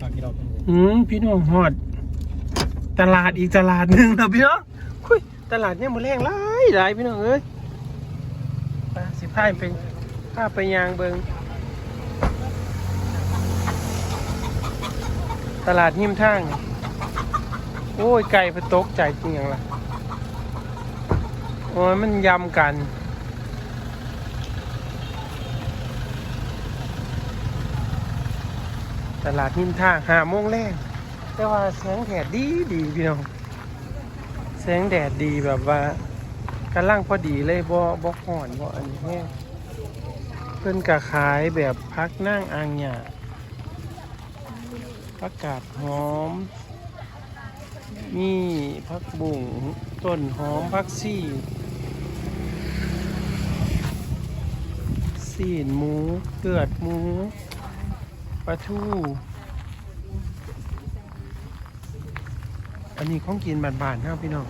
ฝากที่เราเป็นอืมพี่น้องฮอด ตลาดอีกตลาดหนึ่งแล้วพี่น้องคุยตลาดเนี่ยมันแรงหลายหลายพี่น้องเอ้ยไปสิพายเป็นพาไปยางเบิงตลาดหิมทาง โอ้ยไก่ไปตกใจจริงอย่างล่ะโอ้ยมันยำกัน ตลาดหิมทางหาโมงแรกแต่ว่าแสงแดดดีดีพี่น้องแสงแดดดีแบบว่ากำลังพอดีเลยบ่บ่ห่อนบ่อันนี้แห้งเพิ่นกะขายแบบพักนั่งอ่างหยาผักกาดหอม มีผักบุ้งต้นหอมผักซี่ซีนหมูเลือดหมู ปลาทูอันนี้ของกินบานๆนะพี่น้อง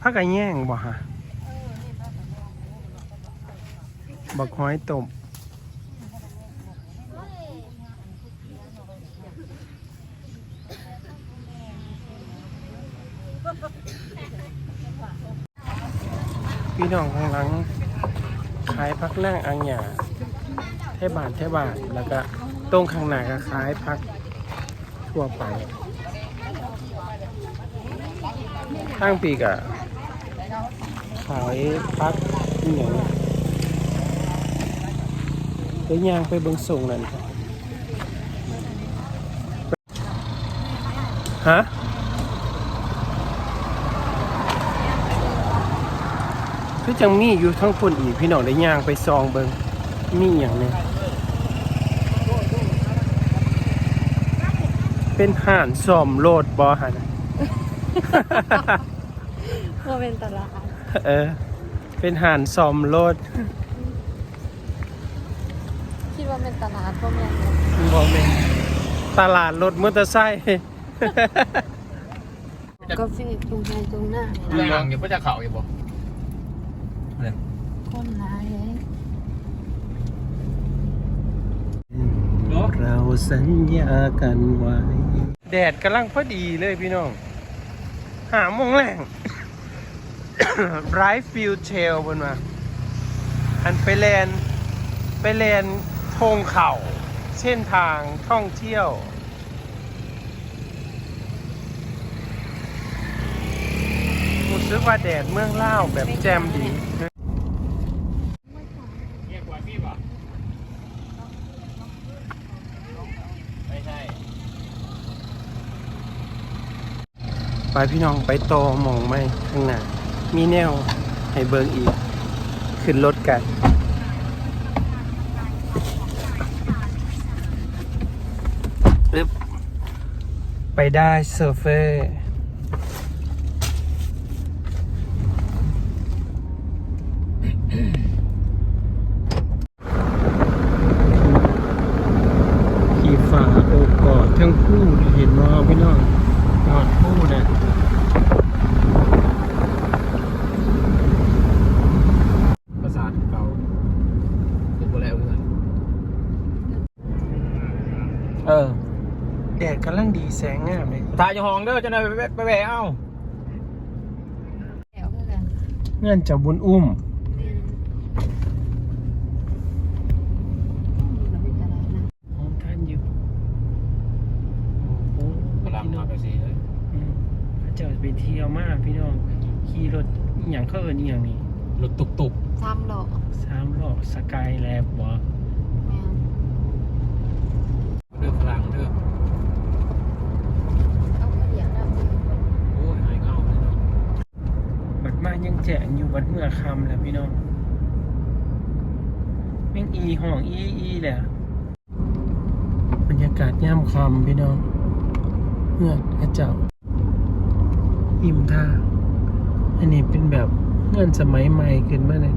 ผักกระแย่งบ่ฮะบักหอยต้มพี่น้องข้างหลัง ขายพักนั่งอังหยาเทบาทเทบาทแล้วก็ตรงข้างหน้าก็ขายพักทั่วไปข้างปีกอะขายพักอหย่างเดี๋ยวยางไปเบิงส่งนั่นครับฮะ คือจังมีอยู่ทั้งคนอีกพี่น้องได้ย่างไปซองเบิงมีอย่างหนึงเป็นห่านซ่อมโลดบอหันว่าเป็นตลาดเออ เป็นห่านซ่อมโลด คิดว่าเป็นตลาดพ่อแม่นบอเมนตลาดรถมอเตอร์ไซค์กาแฟตรงไทยตรงหน้า เรื่องอยู่ก็จะเข่าอยู่บ่ คนหลายเลย เราสัญญากันไว้ แดดกำลังพอดีเลยพี่น้อง หาโมงแรงไรฟิลเทลบนมา อันไปแลนไปแลนทงเข่า เส้นทางท่องเที่ยวรู้สึกว่าแดดเมืองเล่าแบบแจ่มดี ไม่ใช่ ไปพี่น้องไปโตอมองไหมข้างหน้า มีแนวให้เบิงอีก ขึ้นรถกันปึ๊บไปได้เซอร์เฟอร์ขี่ฝ่าโอกอดทั้งคู่เห็นว่าพี่น้องกอดคู่เนะ ภาษาเก่าคือโบแล้วเพื่อน เออแดดกำลังดีแสงงามเลยถ่ายอยู่ห้องเด้อเจ้านายไปไปแหวะเอ้าแถวคือกันเงื่อนจะบุญอุ้มมันเป็นตลาดนะพร้อมท่านอยู่โอ้โหกำลังมาไปสิเลยอืมพระเจ้าไปเที่ยวมากพี่น้องขี่รถอหย่างเขาเอินอหย่างนี้รถตุกตุกซ้ำดอกสามล้อสกายแลบวะ แม่น เด้อพลังเด้อ เอาไปเลี้ยงแล้ว โอ้ยหายเงาเลยเนาะ บัดมา ยังแจกอยู่บัดเมื่อคำแหละพี่น้องแม่งอีห้องอีอีแหละบรรยากาศย่ำคำพี่น้องเงื่อนพระเจ้า อิ่มท่าอันนี้เป็นแบบเงื่อนสมัยใหม่ขึ้นมาเลย